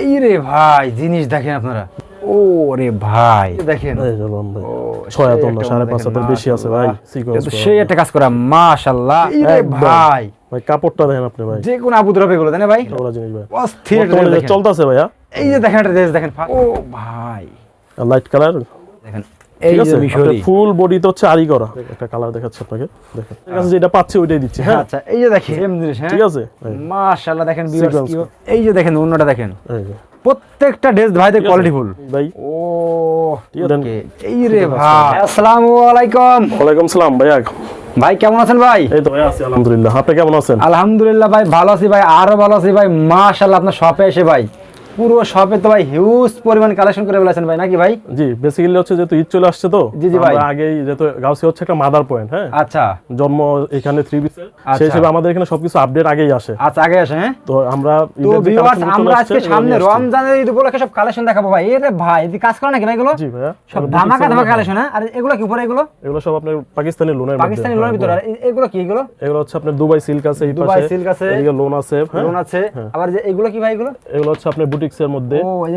এই রে ভাই জিনিস দেখেন আপনারা। ও রে ভাই দেখেন। ছয় সাড়ে পাঁচ হাতের বেশি আছে ভাই সেই একটা কাজ করা এই রে ভাই। ভাই কাপড়টা দেখেন আপনি ভাই। যে কোন আবু এগুলো ভাই? ওরা জিনিস ভাই। অস্থির। চলতেছে ভাইয়া। এই যে দেখেন একটা দেখেন। ও ভাই। লাইট কালার দেখেন। এই ঠিক যে আছে মিশরি ফুল বডি তো হচ্ছে আরি করা একটা কালার দেখাচ্ছে আপনাকে। দেখেন ঠিক যেটা পাচ্ছি ওইটাই দিচ্ছি হ্যাঁ? আচ্ছা এই যে দেখেন সেম জিনিস হ্যাঁ? ঠিক আছে? মাশাআল্লাহ দেখেন viewers Sequence কি- এই যে দেখেন অন্যটা দেখেন। প্রত্যেকটা ড্রেস ভাইদের কোয়ালিটি ফুল ভাই। ও ঠিক আছে? okay, এই রে ভাই আসসালামু আলাইকুম। ওয়ালাইকুম সালাম ভাইয়া। ভাই কেমন আছেন ভাই? এই তো ভাই আছি আলহামদুলিল্লাহ। আপনি কেমন আছেন? আলহামদুলিল্লাহ ভাই ভালো আছি ভাই আরও ভালো আছি ভাই। মাশাআল্লাহ আপনার শপে এসে ভাই। পুরো শপে তো ভাই হিউজ পরিমাণ কালেকশন করে ফেলেছেন ভাই নাকি ভাই? জি বেসিক্যালি হচ্ছে যেহেতু ঈদ চলে আসছে তো জি, জি, ভাই। আগেই যেহেতু গাউসি হচ্ছে একটা মাদার পয়েন্ট হ্যাঁ? আচ্ছা। জন্ম এখানে থ্রি বিসে আচ্ছা। সেই হিসেবে আমাদের এখানে সবকিছু আপডেট আগেই আসে। আচ্ছা আগে আসে হ্যাঁ? তো আমরা তো ভিউয়ার্স আমরা আজকে সামনে রমজানের ঈদ উপলক্ষে সব কালেকশন দেখাবো ভাই। এরে ভাই এদি কাজ করে নাকি ভাই এগুলো? জি ভাইয়া সব ধামাকা ধামাকা কালেকশন হ্যাঁ? আর এগুলো কি উপরে এগুলো? এগুলো সব আপনার পাকিস্তানি লোনের পাকিস্তানি লোনের ভিতরে। আর এগুলো কি এগুলো? এগুলো হচ্ছে আপনার দুবাই সিল্ক আছে এই দুবাই সিল্ক আছে। এদিকে লোন আছে হ্যাঁ? লোন আছে। আবার যে এগুলো কি ভাই এগুলো? এগুলো হচ্ছে আপনার বুটিক্স এর মধ্যে। ও এই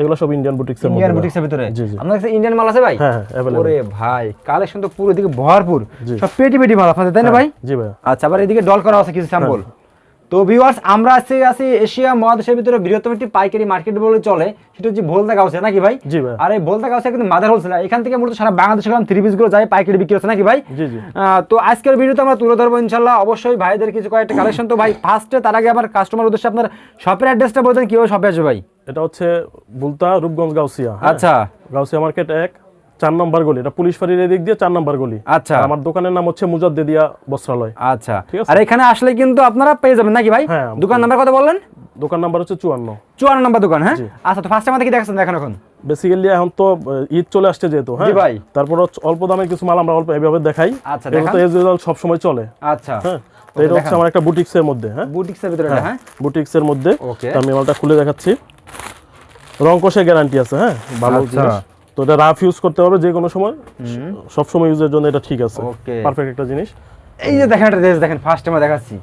এগুলো সব ইন্ডিয়ান বুটিক্স এর ইন্ডিয়ান মধ্যে বুটিক্সের ভিতরে? জি, জি। আপনার কাছে ইন্ডিয়ান মাল আছে ভাই? হ্যাঁ হ্যাঁ ওরে ভাই কালেকশন তো পুরো দিকে ভরপুর। সব পেটি পেটি মাল আপনাদের তাই না ভাই? জি ভাই আচ্ছা আবার এদিকে ডল করা আছে কিছু স্যাম্পল তো ভিউয়ার্স আমরা আজকে আছি এশিয়া মহাদেশের ভিতরে বৃহত্তম একটি পাইকারি মার্কেট বলে চলে। সেটা হচ্ছে ভোলদা গাউসে নাকি ভাই? জি ভাই। আর এই ভোলদা গাউসে কিন্তু মাদার হোলসেল এখান থেকে মূলত সারা বাংলাদেশের থ্রি পিসগুলো যায় পাইকারি বিক্রি হচ্ছে নাকি ভাই? জি জি। তো আজকের ভিডিওতে আমরা তুলে ধরবো ইনশাল্লাহ। অবশ্যই ভাইদের কিছু কয়েকটা কালেকশন তো ভাই ফার্স্টে তার আগে আমার কাস্টমার উদ্দেশ্যে আপনার শপের অ্যাড্রেসটা বলতেন কীভাবে শপে আসবে ভাই? এটা হচ্ছে বুলতা রূপগঞ্জ গাউসিয়া হ্যাঁ? আচ্ছা। গাউসিয়া মার্কেট এক চার নম্বর গলি। এটা পুলিশ ফাঁড়ির এদিক দিয়ে চার নম্বর গলি। আচ্ছা। আমার দোকানের নাম হচ্ছে মুজাদ্দেদিয়া বস্ত্রালয়। আচ্ছা। আর এখানে আসলে কিন্তু আপনারা পেয়ে যাবেন নাকি ভাই? হ্যাঁ, দোকান নাম্বার কত বললেন? দোকান নাম্বার হচ্ছে চুয়ান্ন। চুয়ান্ন নম্বর দোকান হ্যাঁ? আচ্ছা তো ফার্স্টে আমাদের কি দেখাচ্ছেন দেখেন এখন। বেসিক্যালি এখন তো ঈদ চলে আসছে যেহেতু হ্যাঁ? ভাই। তারপর অল্প দামে কিছু মাল আমরা অল্প এভাবে দেখাই। আচ্ছা, তো দেখান। এজ ইউজুয়াল সব সময় চলে। আচ্ছা। হ্যাঁ? তো এটা হচ্ছে আমার একটা বুটিক্সের মধ্যে হ্যাঁ? বুটিক্সের ভিতরে হ্যাঁ বুটিক্সের মধ্যে। আমি মালটা খুলে দেখাচ্ছি। রং কষে গ্যারান্টি আছে হ্যাঁ? ভালো আচ্ছা। জিনিস। তো এটা রাফ ইউজ করতে পারবে যে কোনো সময়। সব সময় ইউজের জন্য এটা ঠিক আছে। পারফেক্ট একটা জিনিস। এই যে দেখেন একটা ড্রেস দেখেন ফার্স্ট আমরা দেখাচ্ছি।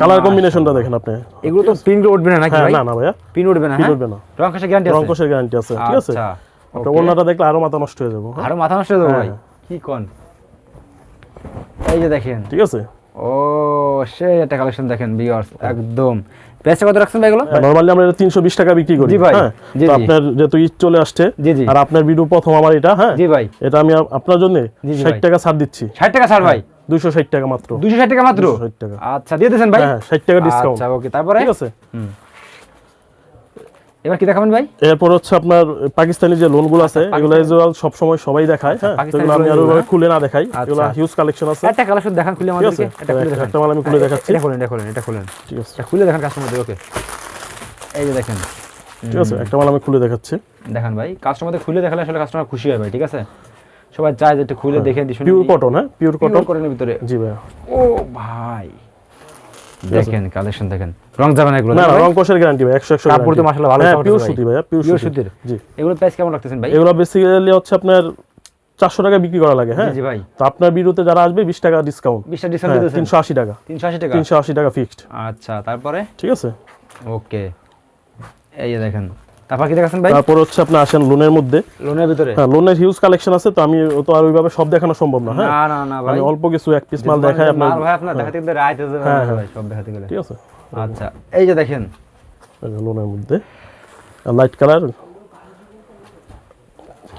কালার কম্বিনেশনটা দেখেন আপনি। এগুলো তো পিন উঠবে না নাকি হ্যাঁ ভাই? না না ভাইয়া। পিন উঠবে না পিন হ্যাঁ? উঠবে না। রং কাছে গ্যারান্টি আছে। রং কষের গ্যারান্টি আছে ঠিক আছে? আচ্ছা ওকে। ওনাটা দেখলে আরও মাথা নষ্ট হয়ে যাব হ্যাঁ? আরও মাথা নষ্ট হয়ে যাবে ভাই কি কোন? এই যে দেখেন। ঠিক আছে? ও সেই একটা কালেকশন দেখেন ভিউয়ার্স একদম। প্রাইসটা কত রাখছেন ভাই এগুলো? নরমালি আমরা তিনশো বিশ টাকা বিক্রি করি। জি ভাই, হ্যাঁ তো আপনার যেহেতু ঈদ চলে আসছে। আর আপনার ভিডিও প্রথম আমার এটা হ্যাঁ জি ভাই। এটা আমি আপনার জন্য জি, জি ষাট ভাই। টাকা ছাড় দিচ্ছি। ষাট টাকা ছাড় ভাই? দুইশো ষাট টাকা মাত্র। দুশো ষাট টাকা মাত্র? 260 টাকা। আচ্ছা দিয়ে দেন ভাই? হ্যাঁ ষাট টাকা ডিসকাউন্ট আচ্ছা ওকে তারপরে? ঠিক আছে। এবার কি দেখাবেন ভাই? এরপর হচ্ছে আপনার পাকিস্তানি যে লোনগুলো আছে এগুলো ইউজুয়াল সব সময় সবাই দেখায় হ্যাঁ? আচ্ছা, এগুলো আমি আর খুলে না দেখাই আচ্ছা। এগুলো হিউজ কালেকশন আছে। একটা কালেকশন দেখান খুলে আমাদেরকে। এটা খুলে দেখান। একটা মাল আমি খুলে দেখাচ্ছি। এটা খুলেন এটা খুলেন এটা খুলেন। ঠিক আছে। এটা খুলে দেখান কাস্টমারদের ওকে। এই যে দেখেন। ঠিক আছে একটা মাল আমি খুলে দেখাচ্ছি। দেখান ভাই কাস্টমারদের খুলে দেখালে আসলে কাস্টমার খুশি হয় ভাই ঠিক আছে? সবাই চায় যে একটু খুলে দেখে দিই শুনে পিওর কটন হ্যাঁ? পিওর কটন কটন কটনের ভিতরে। জি ভাইয়া। ও ভাই। দেখেন কালেকশন দেখেন। রং যাবে না এগুলো না রং কোশের গ্যারান্টি ভাই 100 100 কাপড় তো মাশাআল্লাহ ভালো হ্যাঁ কাপড় পিওর সুতি ভাই পিওর সুতি। সুতির? জি। এগুলো প্রাইস কেমন রাখতেছেন ভাই? এগুলো বেসিক্যালি হচ্ছে আপনার 400 টাকা বিক্রি করা লাগে হ্যাঁ? জি ভাই। তো আপনার বিরুতে যারা আসবে 20 টাকা ডিসকাউন্ট বিশটা ডিসকাউন্ট দিতেছেন? 380 টাকা। 380 টাকা? 380 টাকা ফিক্সড আচ্ছা তারপরে? ঠিক আছে? ওকে এই দেখেন তারপর কি দেখাচ্ছেন ভাই? তারপর হচ্ছে আপনি আসেন লোনের মধ্যে। লোনের ভিতরে? হ্যাঁ লোনের হিউজ কালেকশন আছে তো আমি তো আর ওইভাবে সব দেখানো সম্ভব না হ্যাঁ? না না ভাই আমি অল্প কিছু এক পিস মাল দেখাই আপনার মাল ভাই আপনার দেখাতে গেলে যাবে হ্যাঁ, না হ্যাঁ। ভাই সব দেখাতে গেলে। ঠিক আছে। আচ্ছা এই যে দেখেন। লোনের মধ্যে। লাইট কালার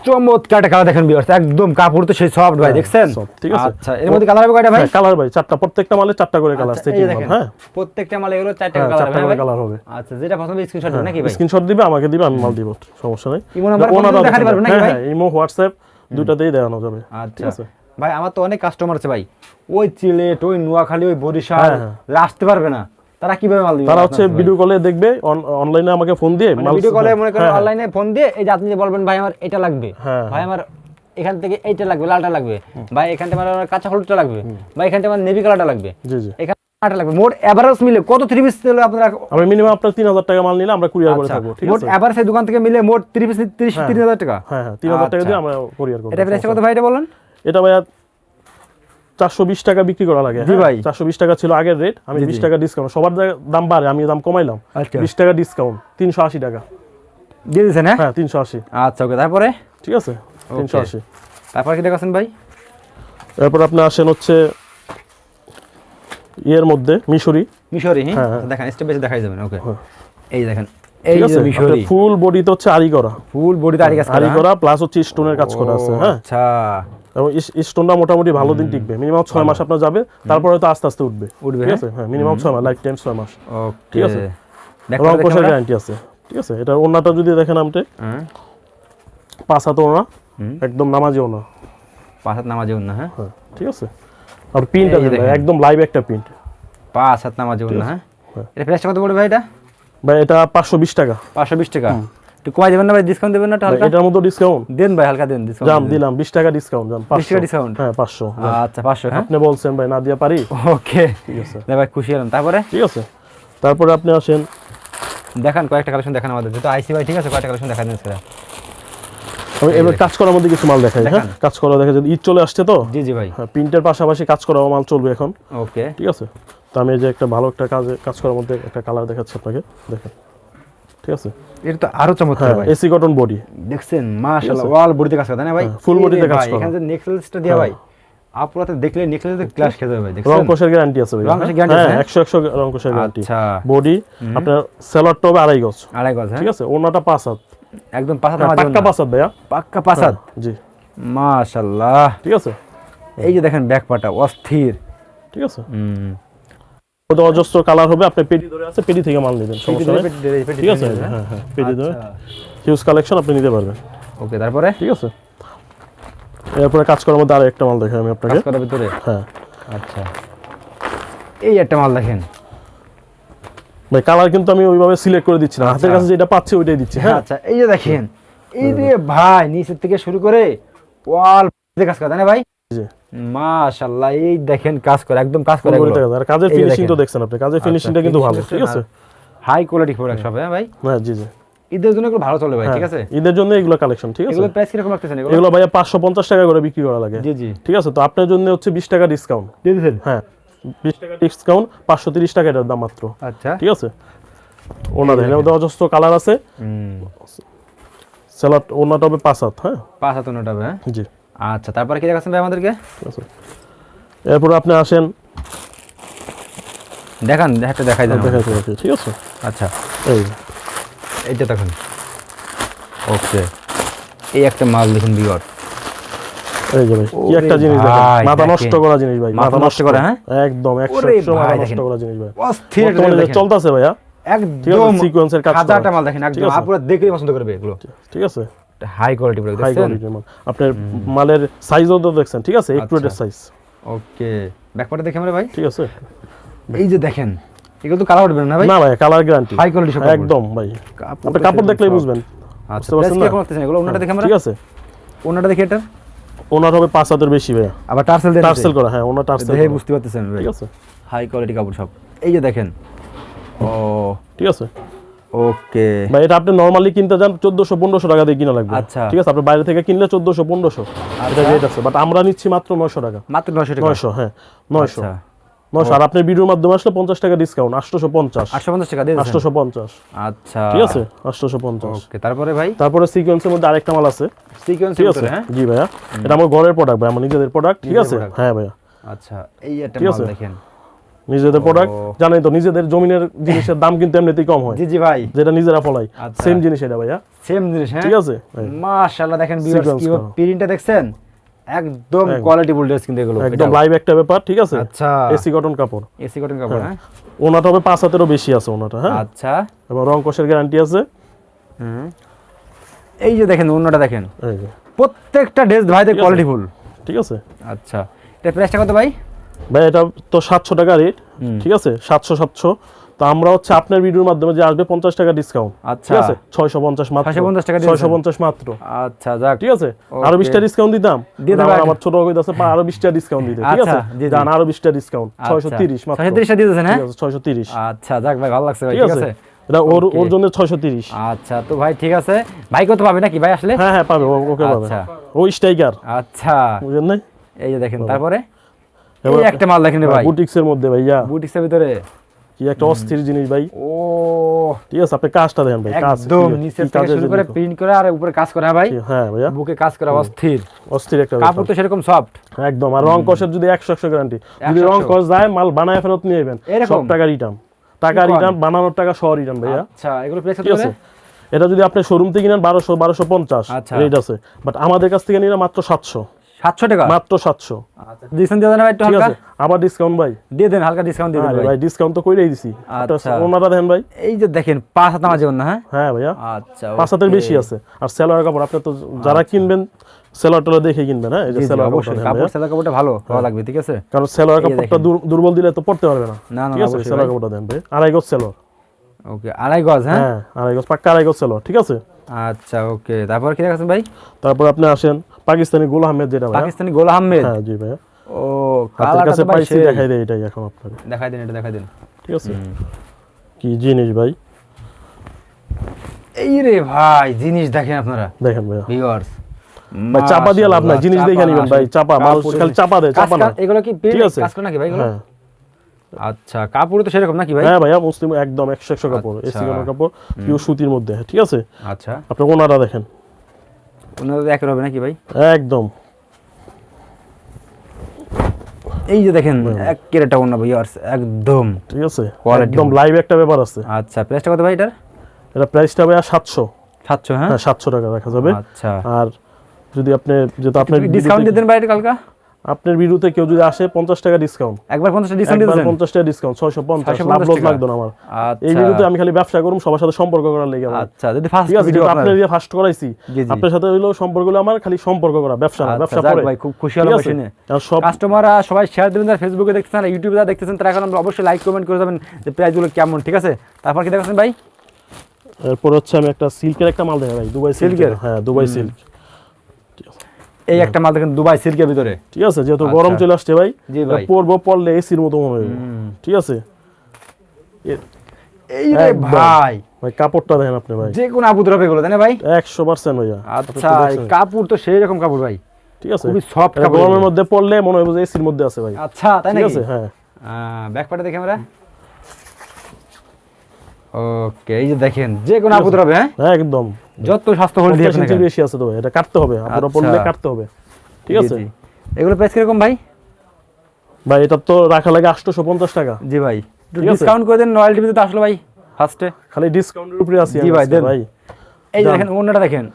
চমৎকার একটা কালার দেখেন ভিউয়ার্স একদম কাপড় তো সেই সফট ভাই দেখছেন? ঠিক আছে। আচ্ছা এর মধ্যে কালার হবে কয়টা ভাই? কালার ভাই চারটা প্রত্যেকটা মালে চারটা করে কালার আচ্ছা, যে হ্যাঁ। প্রত্যেকটা মালে এগুলো চারটা হ্যাঁ, কালার চারটা হবে করে কালার হবে। আচ্ছা যেটা প্রথমে স্ক্রিনশট দিবেন নাকি ভাই? স্ক্রিনশট দিবে আমাকে দিবে আমি মাল দিব সমস্যা নাই। ইমো নাম্বার দেখাতে পারবেন নাকি হ্যাঁ ভাই? হ্যাঁ ইমো হোয়াটসঅ্যাপ দুটাতেই দেখানো যাবে আচ্ছা। ভাই আমার তো অনেক কাস্টমার আছে ভাই। ওই চিলেট ওই নোয়াখালী ওই বরিশাল হ্যাঁ, হ্যাঁ। আসতে পারবে না। তারা কীভাবে মাল দিবে? তারা হচ্ছে ভিডিও কলে দেখবে অনলাইনে আমাকে ফোন দিয়ে ভিডিও কলে মনে করেন হ্যাঁ, হ্যাঁ। অনলাইনে ফোন দিয়ে এই যে আপনি যে বলবেন ভাই আমার এটা লাগবে। হ্যাঁ, ভাই আমার এখান থেকে এইটা লাগবে লালটা লাগবে। ভাই এখান থেকে আমার কাঁচা হলুদটা লাগবে। ভাই এখান থেকে আমার নেভি কালারটা লাগবে। জি জি। এখানে আটা লাগবে। মোট এভারেজ মিলে কত থ্রি পিস দিলে আপনারা আমি মিনিমাম আপনার তিন হাজার টাকা মাল নিলে আমরা কুরিয়ার করে আচ্ছা। থাকব ঠিক মোট এভারেজ এই দোকান থেকে মিলে মোট থ্রি পিস তিরিশ হ্যাঁ। তিরিশ হাজার টাকা? হ্যাঁ হ্যাঁ টাকা আচ্ছা। দিয়ে আমরা কুরিয়ার করব এটা প্রাইসটা কত ভাই এটা বলেন? এটা চারশো বিশ টাকা বিক্রি করা লাগে জি ভাই। চারশো বিশ টাকা ছিল আগের রেট আমি বিশ। টাকা ডিসকাউন্ট সবার দাম বাড়ে আমি দাম কমাইলাম। আচ্ছা। বিশ টাকা ডিসকাউন্ট তিনশো আশি টাকা। দিয়ে দিয়েছেন হ্যাঁ? হ্যাঁ তিনশো আশি। আচ্ছা ওকে তারপরে? ঠিক আছে তিনশো আশি। তারপর কি দেখাচ্ছেন ভাই? এরপর আপনি আসেন হচ্ছে ইয়ের মধ্যে মিশরি। মিশরি হ্যাঁ? হ্যাঁ, হ্যাঁ। দেখেন স্টেপ বাই দেখাই যাবেন ওকে। এই দেখেন এই যে মিশরি। ফুল বডিতে হচ্ছে আরি করা। ফুল বডিতে আরি কাজ করা আরি হ্যাঁ? করা প্লাস হচ্ছে স্টোনের কাজ করা আছে হ্যাঁ? আচ্ছা। এবং স্টোনটা মোটামুটি ভালো দিন টিকবে। মিনিমাম ছয় মাস আপনার যাবে তারপরে তো আস্তে আস্তে উঠবে। উঠবে, ঠিক হ্যাঁ? আছে? হ্যাঁ। মিনিমাম ছয় মাস লাইফ টাইম ছয় মাস। ঠিক আছে। রং দেখো গ্যারান্টি আছে। ঠিক আছে? এটা ওনাটা যদি দেখেন হ্যাঁ পাঁচ হাত ওনা একদম নামাজি ওনা পাঁচ হাত নামাজে না হ্যাঁ? হ্যাঁ ঠিক আছে? আর যে দেখেন। একদম লাইভ একটা প্রিন্ট পাঁচ হাত নামাজে না হ্যাঁ? হ্যাঁ। এটা প্রাইসটা কত পড়বে ভাই এটা? ভাই এটা পাঁচশো বিশ টাকা। পাঁচশো বিশ টাকা। একটু কমাই দেবেন না ভাই? ডিসকাউন্ট দেবেন না হালকা? এটার মধ্যে ডিসকাউন্ট দেন ভাই হালকা দেন ডিসকাউন্ট জাম দিলাম বিশ টাকা ডিসকাউন্ট জাম বিশ টাকা discount? হ্যাঁ পাঁচশো আচ্ছা পাঁচশো হ্যাঁ? আপনি বলছেন ভাই না দিয়া পারি? ওকে। ঠিক আছে। না ভাই খুশি হলাম। তারপরে? ঠিক আছে। তারপরে আপনি আসেন। দেখান কয়েকটা কালেকশন দেখান আমাদের। আইসি ভাই ঠিক আছে কয়েকটা কালেকশন দিন আমি এবার কাজ করার মধ্যে কিছু মাল দেখাই হ্যাঁ? কাজ করা দেখা যায় ঈদ চলে আসছে তো? জি জি ভাই। হ্যাঁ প্রিন্টের পাশাপাশি কাজ করা মাল চলবে এখন। ওকে। ঠিক আছে? তো আমি যে একটা ভালো একটা কাজে কাজ করার মধ্যে একটা কালার দেখাচ্ছি আপনাকে। দেখেন। ঠিক আছে? এটা তো আরও চমৎকার হ্যাঁ ভাই। এসি কটন বডি দেখছেন মাশাআল্লাহ ওয়াল বডিতে কাজ করে না ভাই? হ্যাঁ, full এই body রে তে কাজ ভাই, করা। এখানে যে নেকলেসটা দেয়া ভাই আপুরাতে দেখলে নেকলেসে ক্লাস খেতে হবে ভাই রং দেখছেন কোষের গ্যারান্টি আছে ভাই। রং কোষের guarantee আছে, হ্যাঁ হ্যাঁ? একশো একশো রং কোষের গ্যারান্টি আচ্ছা। বডি আপনার সেলারটা হবে আড়াই গজ। আড়াই গজ হ্যাঁ? ঠিক আছে ওনাটা পাঁচ হাত। একদম পাঁচ হাত হ্যাঁ, পাক্কা পাঁচ হাত ভাইয়া। পাক্কা পাঁচ হাত? জি। মাশাআল্লাহ। ঠিক আছে? এই যে দেখেন ব্যাক পাটা অস্থির। ঠিক আছে? হুম। ওটা অজস্র কালার হবে আপনি পেটি ধরে আছে পেটি থেকে মাল নেবেন সমস্যা নেই। ঠিক আছে আচ্ছা। হ্যাঁ হ্যাঁ পেটি ধরে। হিউজ কালেকশন আপনি নিতে পারবেন। ওকে তারপরে? ঠিক আছে। এরপরে কাজ করার মধ্যে আর একটা মাল দেখাই আমি আপনাকে। কাজ করার ভিতরে? হ্যাঁ। আচ্ছা। এই একটা মাল দেখেন। ভাই কালার কিন্তু আমি ওইভাবে সিলেক্ট করে দিচ্ছি না। হাতের কাছে যেটা পাচ্ছি ওইটাই দিচ্ছি হ্যাঁ? আচ্ছা এই যে দেখেন। এই যে ভাই নিচের থেকে শুরু করে ওয়াল কাজ করে না ভাই? মাশাআল্লাহ এই দেখেন কাজ করে একদম কাজ করে আর কাজের ফিনিশিং তো দেখছেন আপনি। কাজের ফিনিশিংটা কিন্তু ভালো ঠিক আছে? হাই কোয়ালিটি প্রোডাক্ট সব হ্যাঁ ভাই? হ্যাঁ জি জি। ঈদের জন্য এগুলো ভালো চলে ভাই ঠিক আছে? হ্যাঁ, ঈদের জন্য এগুলো কালেকশন ঠিক আছে? এগুলো প্রাইস কীরকম রাখতেছেন এগুলো? এগুলো পাঁচশো পঞ্চাশ টাকা করে বিক্রি করা লাগে। জি জি। ঠিক আছে? তো আপনার জন্য হচ্ছে বিশ টাকা ডিসকাউন্ট দিয়ে দিয়েছেন হ্যাঁ বিশ টাকা ডিসকাউন্ট পাঁচশো তিরিশ টাকা এটার দাম মাত্র। আচ্ছা। ঠিক আছে? ওনার মধ্যে অজস্র কালার আছে। হুম। স্যালাড ওনাটা হবে পাঁচ হাত হ্যাঁ? পাঁচ হাত নোট হবে হ্যাঁ? জি। আচ্ছা তারপরে কি দেখাচ্ছেন ভাই আমাদেরকে? এরপর আপনি আসেন। দেখান একটা দেখাই দেন ঠিক আছে? আচ্ছা। এই। এইটা দেখুন। ওকে এই একটা মাল দেখুন বিগট এই যে ভাই কি একটা জিনিস দেখেন। মাথা নষ্ট করা জিনিস ভাই মাথা নষ্ট করা, হ্যাঁ? একদম একশো ওরে একশো মাথা নষ্ট করা জিনিস ভাই। অস্থির দেখেন। চলতেছে ভাইয়া একদম এর কাজ মাল দেখেন একদম। আপুরা দেখলেই পছন্দ করবে এগুলো। ঠিক আছে? হাই কোয়ালিটি প্রোডাক্ট হাই কোয়ালিটির মাল আপনার মালের সাইজও তো দেখছেন ঠিক আছে? আচ্ছা। সাইজ ওকে ব্যাকপার্টে দেখে আমরা ভাই? ঠিক আছে। এই যে দেখেন এগুলো তো কালার উঠবে না ভাই? না ভাই কালার গ্যারান্টি হাই কোয়ালিটি সব একদম ভাই। আপনি কাপড় দেখলেই বুঝবেন। আচ্ছা প্রাইস না? কীরকম এগুলো ওনাটা দেখে আমরা? ঠিক আছে। ওনাটা দেখি এটা ওনার হবে পাঁচ হাতের বেশি ভাইয়া। আবার টার্সেল দেন টার্সেল করা হ্যাঁ ওনার টার্সেল দেখে বুঝতে পারতেছেন ভাই। ঠিক আছে। হাই কোয়ালিটি কাপড় সব। এই যে দেখেন। ও। ঠিক আছে। ওকে ভাই এটা আপনি নরমালি কিনতে যান চোদ্দশো পনেরোশো টাকা দিয়ে কিনা লাগবে। আচ্ছা। ঠিক আছে আপনি বাইরে থেকে কিনলে চোদ্দশো পনেরোশো। এটা রেট আছে বাট আমরা নিচ্ছি মাত্র নয়শো টাকা। মাত্র নশো টাকা? নয়শো হ্যাঁ নয়শো। আচ্ছা। নয়শো আর আপনি ভিডিওর মাধ্যমে আসলে পঞ্চাশ টাকা ডিসকাউন্ট আটশোশো পঞ্চাশ। আটশো পঞ্চাশ টাকা দিয়ে দিয়েছেন? আটশোশো পঞ্চাশ। আচ্ছা। ঠিক আছে? আটশোশো পঞ্চাশ। ওকে তারপরে ভাই? তারপরে সিকোয়েন্সের মধ্যে আরেকটা মাল আছে। সিকোয়েন্স ঠিক আছে? হ্যাঁ? জি ভাইয়া। এটা আমার ঘরের প্রোডাক্ট ভাই আমার নিজেদের প্রোডাক্ট ঠিক আছে? হ্যাঁ ভাইয়া। আচ্ছা এই একটা মাল। দেখেন। নিজেদের প্রোডাক্ট জানেন তো নিজেদের জমিনের জিনিসের দাম কিন্তু এমনিতেই কম হয়। জি জি ভাই। যেটা নিজেরা ফলাই আচ্ছা। সেম জিনিস এটা ভাইয়া। সেম জিনিস হ্যাঁ? ঠিক আছে? মাশাআল্লাহ দেখেন ভিউয়ার্স কি প্রিন্টটা দেখছেন? একদম কোয়ালিটিফুল ড্রেস কিন্তু এগুলো একদম লাইভ একটা ব্যাপার ঠিক আছে? আচ্ছা। এসি কটন কাপড়। এসি কটন কাপড় হ্যাঁ। ওনাটা হবে পাঁচ হাতেরও বেশি আছে ওনাটা হ্যাঁ? আচ্ছা। এবং রং কোষের গ্যারান্টি আছে। হুম। এই যে দেখেন অন্যটা দেখেন। এই যে, প্রত্যেকটা ড্রেস ভাইদের। কোয়ালিটিফুল ঠিক আছে? আচ্ছা। এটা প্রাইসটা কত ভাই? ভাই এটা তো সাতশো টাকা রেট ঠিক আছে? সাতশো সাতশো। তো আমরা হচ্ছে আপনার ভিডিওর মাধ্যমে যে আসবে পঞ্চাশ টাকা ডিসকাউন্ট আচ্ছা। ঠিক আছে? ছয়শো পঞ্চাশ মাত্র। ছয়শো পঞ্চাশ মাত্র। আচ্ছা যাক। ঠিক আছে? আরও বিশটা ডিসকাউন্ট দিতাম। আমার- ছোট আছে আরও বিশটা ডিসকাউন্ট দিতে। ঠিক আছে? আচ্ছা, দিন। জান আরও বিশটা ডিসকাউন্ট ছয়শো তিরিশ মাত্র। ছয়শো দিয়েছেন হ্যাঁ? আছে ছয়শো তিরিশ। আচ্ছা যাক ভাই ভালো লাগছে ভাই ঠিক আছে? আছে? এটা ওর ওর জন্য ছয়শো তিরিশ। আচ্ছা তো ভাই ঠিক আছে। ভাই কত পাবে নাকি ভাই আসলে? হ্যাঁ হ্যাঁ পাবে ওকে পাবে। আচ্ছা। ও স্ট্রাইকার আচ্ছা। বুঝলেন এই যে দেখেন তারপরে? এই একটা মাল দেখেন রে ভাই। বুটিক্সের মধ্যে ভাইয়া। বুটিক্সের ভিতরে। কি একটা অস্থির জিনিস ভাই। ও। ঠিক আছে আপনি কাজটা দেখেন ভাই কাজ। একদম কি থেকে শুরু করে প্রিন্ট করে আর উপরে কাজ করা ভাই। হ্যাঁ ভাইয়া। বুকে কাজ করা অস্থির। অস্থির একটা কাপড় তো সেরকম সফট একদম আর রং কষের যদি একশো একশো গ্যারান্টি যদি রং কষ যায় মাল বানায় ফেরত নিয়ে যাবেন। সব টাকা রিটার্ন টাকা রিটার্ন বানানোর টাকা সহ রিটার্ন ভাইয়া। আচ্ছা এগুলো ঠিক আছে। এটা যদি আপনি শোরুম থেকে কিনেন বারোশো বারোশো পঞ্চাশ। আচ্ছা। রেট আছে। বাট আমাদের কাছ থেকে নিলে মাত্র সাতশো। সাতশো টাকা? মাত্র সাতশো। আচ্ছা ডিসকাউন্ট দিয়ে দেন ভাই একটু হালকা? আবার ডিসকাউন্ট ভাই। দিয়ে দেন হালকা ডিসকাউন্ট দিয়ে দেন ভাই। ভাই ডিসকাউন্ট তো কইরাই দিছি। আচ্ছা। ওনারা দেখেন ভাই। এই যে দেখেন পাঁচ হাত আমার না হ্যাঁ? হ্যাঁ ভাইয়া। আচ্ছা পাঁচ হাতের বেশি আছে। আর সেলোয়ার কাপড় আপনি তো যারা কিনবেন সেলোয়ার টেলার দেখে কিনবেন হ্যাঁ? এই যে সেলোয়ার কাপড় কাপড় কাপড়টা ভালো ভালো লাগবে ঠিক আছে? কারণ সেলোয়ার কাপড়টা দুর্বল দিলে তো পড়তে পারবে না। না না ঠিক আছে? সেলোয়ার ভাই। কাপড়টা দেন ভাই আড়াই গজ সেলোয়ার। ওকে আড়াই গজ হ্যাঁ? হ্যাঁ আড়াই গজ পাক্কা আড়াই গজ সেলোয়ার ঠিক আছে? আচ্ছা ওকে। তারপর কি দেখাচ্ছেন ভাই? তারপর আপনি আসেন পাকিস্তানি গোল আহমেদ যেটা পাকিস্তানি গোল আহমেদ? হ্যাঁ জি ভাই ও কালারটা কাছে তো ভাই পাইছি দেখাই দেয় এটাই এখন আপনাকে। দেখাই দিন এটা দেখাই দিন। ঠিক আছে? কি জিনিস ভাই? এই রে ভাই জিনিস দেখেন আপনারা। দেখেন ভাইয়া। ভিউয়ার্স ভাই চাপা দিয়ে লাভ নাই জিনিস দেখে নিবেন ভাই চাপা। মাল খালি চাপা দেয় চাপা না। এগুলো কি ঠিক আছে। কাজ করে নাকি ভাই এগুলো? হ্যাঁ। আচ্ছা কাপড় তো সেরকম নাকি ভাই? হ্যাঁ ভাইয়া মুসলিম একদম একশো একশো কাপড় আচ্ছা। এসি কাপড় পিওর সুতির মধ্যে ঠিক আছে? আচ্ছা। আপনি ওনারা দেখেন। ওনাদের এক হবে নাকি ভাই? একদম। এই যে দেখেন এক কেরেটা ওনা ভিউয়ার্স একদম। ঠিক আছে? একদম লাইভ একটা ব্যাপার আছে। আচ্ছা প্রাইসটা কত ভাই এটার? এটা প্রাইসটা ভাইয়া সাতশো। সাতশো হ্যাঁ? হ্যাঁ সাতশো টাকা রাখা যাবে। আচ্ছা। আর যদি আপনি আপনার ডিসকাউন্ট দিয়ে দেন ভাই এটা কালকা? আপনার বিরুদ্ধে কেউ যদি আসে পঞ্চাশ টাকা ডিসকাউন্ট একবার পঞ্চাশটা ডিসকাউন্ট দিয়ে একবার দেন পঞ্চাশ টাকা ডিসকাউন্ট ছয়শো পঞ্চাশ। লাভ লস লাগতো না আমার। এই আচ্ছা। ভিডিওতে আমি খালি ব্যবসা করুম সবার সাথে সম্পর্ক করার লেগে আচ্ছা যদি ফার্স্ট ভিডিও আপনার। দিয়ে ফার্স্ট করাইছি। আপনার সাথে হইল সম্পর্ক হলো আমার খালি সম্পর্ক করা ব্যবসা না আচ্ছা, ব্যবসা পরে। ভাই, খুব খুশি হলাম শুনে। আর সব কাস্টমাররা সবাই শেয়ার দেবেন যারা ফেসবুকে দেখতেছেন আর ইউটিউবে যারা দেখতেছেন তারা এখন আমরা অবশ্যই লাইক কমেন্ট করে যাবেন যে প্রাইসগুলো কেমন ঠিক আছে? তারপর কি দেখাচ্ছেন ভাই? এরপর হচ্ছে আমি একটা সিল্কের একটা মাল দেখা ভাই দুবাই সিল্কের হ্যাঁ দুবাই সিল্ক এই একটা মাল দেখেন দুবাই সিল্কের ভিতরে। ঠিক আছে যেহেতু আচ্ছা। গরম চলে আসছে ভাই ভাই। পরবো পরলে এসির মতো মনে হবে। ঠিক আছে? এই রে ভাই। ভাই কাপড়টা দেখেন আপনি ভাই। যে কোনো আবুদ হবে এগুলো তাই না ভাই? একশো পার্সেন্ট ভাইয়া। আচ্ছা কাপড় তো সেই রকম কাপড় ভাই। ঠিক আছে। খুবই এটা কাপড়। গরমের মধ্যে পড়লে মনে হবে যে এসির মধ্যে আছে ভাই। আচ্ছা তাই ঠিক আছে হ্যাঁ। ব্যাক পার্টে দেখি আমরা। ওকে এই যে দেখেন যে কোনো আবুদ হবে হ্যাঁ? হ্যাঁ একদম। যত স্বাস্থ্য হলে দিয়ে বেশি আছে তো ভাই এটা কাটতে হবে আপনারা আচ্ছা। পড়লে কাটতে হবে ঠিক আছে? এগুলো প্রাইস কীরকম ভাই? ভাই এটা তো রাখা লাগে আটশোশো পঞ্চাশ টাকা। জি ভাই। ডিসকাউন্ট করে দেন আসলো ভাই ফার্স্টে খালি ডিসকাউন্টের উপরে আছি জি ভাই, দেন। ভাই। এই দেখেন অন্যটা দেখেন।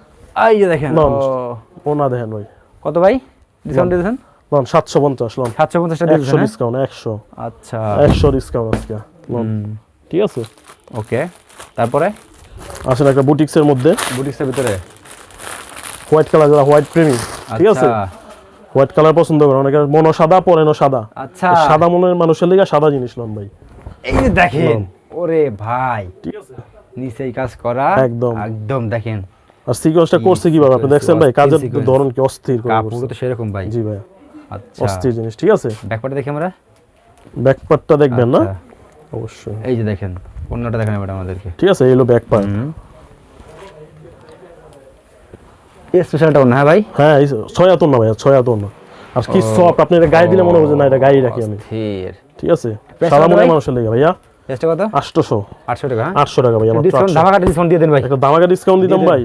এই যে দেখেন লন। ও, ও দেখেন ভাই। কত ভাই? ডিসকাউন্ট দিয়েছেন? লন সাতশো পঞ্চাশ লন সাতশো পঞ্চাশটা দিয়ে একশো দিয়েছেন হ্যাঁ? ডিসকাউন্ট একশো। আচ্ছা। একশো ডিসকাউন্ট আজকে লন ঠিক আছে? ওকে তারপরে? আসেন একটা বুটিক্সের মধ্যে। বুটিক্সের ভিতরে? হোয়াইট কালার যারা হোয়াইট প্রেমী ঠিক আছে? আচ্ছা, হোয়াইট কালার পছন্দ করে অনেকে মনো সাদা পরেনো সাদা। আচ্ছা। সাদা মনের মানুষের লিগে সাদা জিনিস লন ভাই। এই যে দেখেন ওরে ভাই। ঠিক আছে। নিচেই কাজ করা। একদম। একদম দেখেন। আর সিকোয়েন্সটা করছে কীভাবে? আপনি দেখছেন ভাই কাজের ধরন কি অস্থির করে কাপড়। তো সেরকম ভাই। জি ভাই। আচ্ছা। অস্থির জিনিস ঠিক আছে? ব্যাকপার্টে দেখি আমরা। ব্যাক পার্টটা দেখবেন না? আচ্ছা, অবশ্যই। এই যে দেখেন অন্যটা দেখেন এবার আমাদেরকে। ঠিক আছে এই হলো ব্যাক পার্ট এই স্পেশালটা অন্য হ্যাঁ ভাই? হ্যাঁ এই ছয় আতন না ভাইয়া ছয় আতন না আর কি সফট আপনি এটা গায়ে দিলে মনে হবে না এটা গায়ে রাখি আমি। ঠিক আছে? কত মনের মানুষের লেগে ভাইয়া। কত? আটশোশো। আটশো টাকা হ্যাঁ? আটশো টাকা ভাইয়া মাত্র ডিসকাউন্ট 800 ধামাকা ডিসকাউন্ট দিয়ে দেন ভাই। একটা দামাকা ডিসকাউন্ট দিতাম ভাই।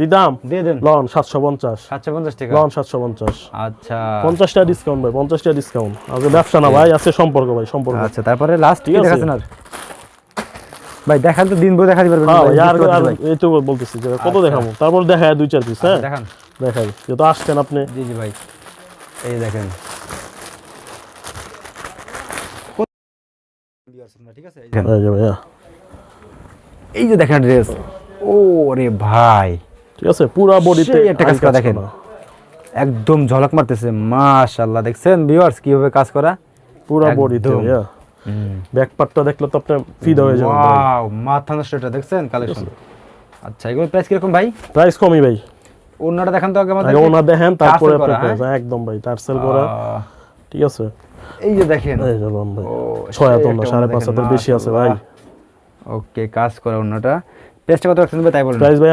দিতাম দিয়ে দেন। লন সাতশো পঞ্চাশ। সাতশো পঞ্চাশ টাকা। লন সাতশো পঞ্চাশ। আচ্ছা। পঞ্চাশ টাকা ডিসকাউন্ট ভাই পঞ্চাশ টাকা ডিসকাউন্ট আজকে ব্যবসা না ভাই আছে সম্পর্ক ভাই সম্পর্ক। আচ্ছা তারপরে লাস্ট কি আছে। দেখাচ্ছেন আর? ভাই দেখান তো দিন দেখাতে পারবেন। হ্যাঁ ভাই, আর ভাই। এই তো বলতেছি যে কত আচ্ছা। দেখাবো? তারপর দেখায় দুই চার পিস হ্যাঁ? দেখান। দেখাই। যেহেতু আসছেন আপনি। জি জি ভাই। এই দেখেন। ঠিক আছে এই যে ভাইয়া। এই যে দেখেন ড্রেস। ও রে ভাই। ঠিক আছে? পুরা বডিতে একটা কাজ করা দেখেন। একদম ঝলক মারতেছে মাশাআল্লাহ। দেখছেন ভিউয়ার্স কীভাবে কাজ করা? পুরা বডিতে হুম। ব্যাক পার্টটা দেখলে তো আপনার ফিদ হয়ে যাবে ওয়াও মাথা নষ্টটা দেখছেন কালেকশন আচ্ছা এগুলো প্রাইস কীরকম ভাই? প্রাইস কমই ভাই। ওনাটা দেখেন তো আগে আমাদের ওনা দেখেন তারপরে হ্যাঁ? একদম ভাই তার সেল করা। ঠিক আছে? এই যে দেখেন। এই যে ভাই 6 হাত না 5.5 হাতের বেশি আছে ভাই। ওকে কাজ করা ওনাটা। প্রাইসটা কত রাখছেন ভাই তাই বলেন। প্রাইস ভাই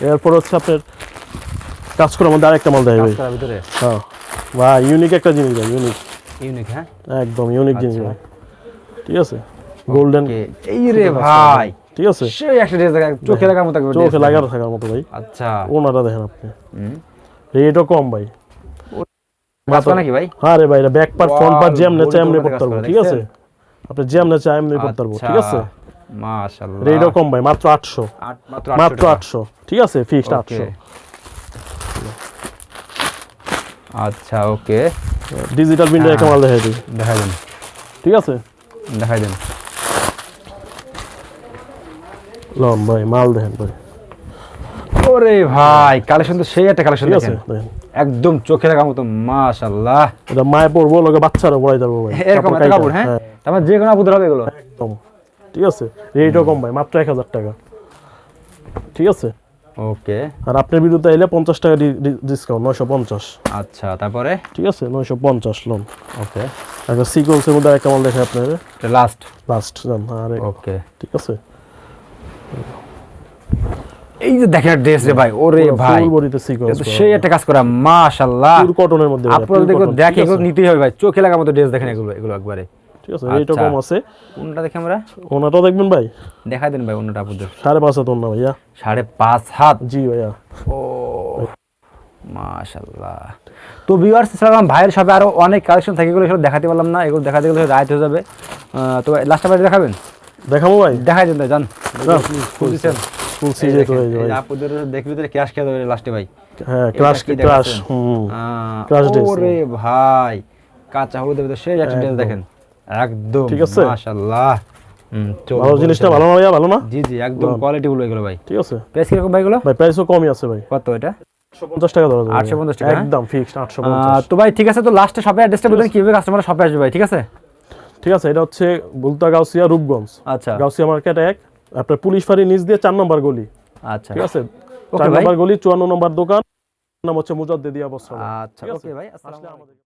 এরপর হচ্ছে আপনার কাজ করার মধ্যে আরেকটা মাল দেয় ভাই। হ্যাঁ। ইউনিক একটা জিনিস ভাই ইউনিক ইউনিক হ্যাঁ? একদম ইউনিক জিনিস আচ্ছা। ভাই। ঠিক আছে? গোল্ডেন এই রে ভাই। ঠিক আছে। সেই একটা ড্রেস দেখা চোখে লাগার মতো চোখে লাগানো থাকার মতো ভাই। আচ্ছা। দেখেন আপনি। রেটও কম ভাই। নাকি ভাই? হ্যাঁ রে ভাই back part front part Wow, যেমনে চাই এমনি গোল করতে কাজ পারব ঠিক আছে? আপনি যেমনে চাই এমনি করতে পারব ঠিক আছে? মাশাআল্লাহ। কম ভাই মাত্র আটশো। আট- মাত্র মাত্র 800 ঠিক আছে ফিক্সড টাকা। আটশো। Okay. আচ্ছা ওকে ডিজিটাল একটা মাল দেখাই দিই। দেখাই দেন। ঠিক আছে? দেখাই দেন। লন ভাই মাল দেখেন ভাই। ওরে ভাই কালেকশন তো সেই একটা কালেকশন দেখেন। একদম চোখে লাগার মতো মাশাআল্লাহ। এটা মায়ে পড়ব লোকে বাচ্চারা পড়াই দেবো ভাই। এরকম একটা কাপড় কাপড় হ্যাঁ? তারপর যে কোনো আপুদের হবে এগুলো। একদম। ঠিক আছে? রেটও কম ভাই মাত্র এক হাজার টাকা। ঠিক আছে? ওকে। আর আপনার বিরুদ্ধে এলে পঞ্চাশ টাকা ডিসকাউন্ট নয়শো পঞ্চাশ। আচ্ছা তারপরে? ঠিক আছে? নয়শো পঞ্চাশ লোন ওকে। একটা সিকোয়েন্সের মধ্যে একটা মাল দেখে আপনার। লাস্ট লাস্ট জান আরে। ওকে। ঠিক আছে? এই যে দেখেন ড্রেস রে ভাই ওরে ভাই। বডিতে সিকোয়েন্স সেই একটা কাজ করা মাশাআল্লাহ পিওর কটনের মধ্যে আপনারা দেখো দেখে নিতেই হবে ভাই চোখে লাগার মতো ড্রেস দেখেন এগুলো এগুলো একবারে। ঠিক আছে রেটও আচ্ছা। কম আছে। কোনটা দেখে আমরা? ওনাটাও দেখবেন ভাই? দেখাই দেন ভাই আপুদের। সাড়ে পাঁচ হাত ওনা ভাইয়া। সাড়ে পাঁচ হাত? জি ভাইয়া। ও মাশাআল্লাহ। তো ভিউয়ার্স ইসলাম ভাইয়ের সবে আরও অনেক কালেকশন থাকে এগুলো সব দেখাতে পারলাম না। এগুলো দেখাতে গেলে রাইট হয়ে যাবে। তো লাস্ট দেখাবেন? দেখাবো ভাই। দেখাই দেন ভাই, যান। হয়ে যে আপুদের দেখবি তো ক্যাশ খেয়ে দেবে লাস্টে ভাই। হ্যাঁ হুম। ওরে ভাই কাঁচা সেই একটা ড্রেস দেখেন। একদম ঠিক আছে? মাশাআল্লাহ। ভালো জিনিসটা ভালো না ভাইয়া? ভালো না? জি জি একদম কোয়ালিটি বলব এগুলো ভাই। ঠিক আছে। প্রাইস কীরকম ভাই এগুলো? ভাই প্রাইসও কমই আছে ভাই। কত এটা? আটশো পঞ্চাশ টাকা ধরা 850 টাকা? একদম ফিক্সড আটশো আহ, পঞ্চাশ। তো ভাই ঠিক আছে তো লাস্টে শপের অ্যাড্রেসটা বলবেন কীভাবে কাস্টমার শপে আসবে ভাই ঠিক আছে? ঠিক আছে এটা হচ্ছে বুলতা গাউসিয়া রূপগঞ্জ। আচ্ছা। গাউসিয়া মার্কেট এক আপনার পুলিশ ফাঁড়ি নিচ দিয়ে চার নম্বর গলি। আচ্ছা। ঠিক আছে? ওকে চার ভাই। নম্বর গলি চুয়ান্ন নম্বর দোকান নাম হচ্ছে মুজাদ্দেদিয়া বস্ত্র আচ্ছা ওকে ভাই আসসালামু আলাইকুম।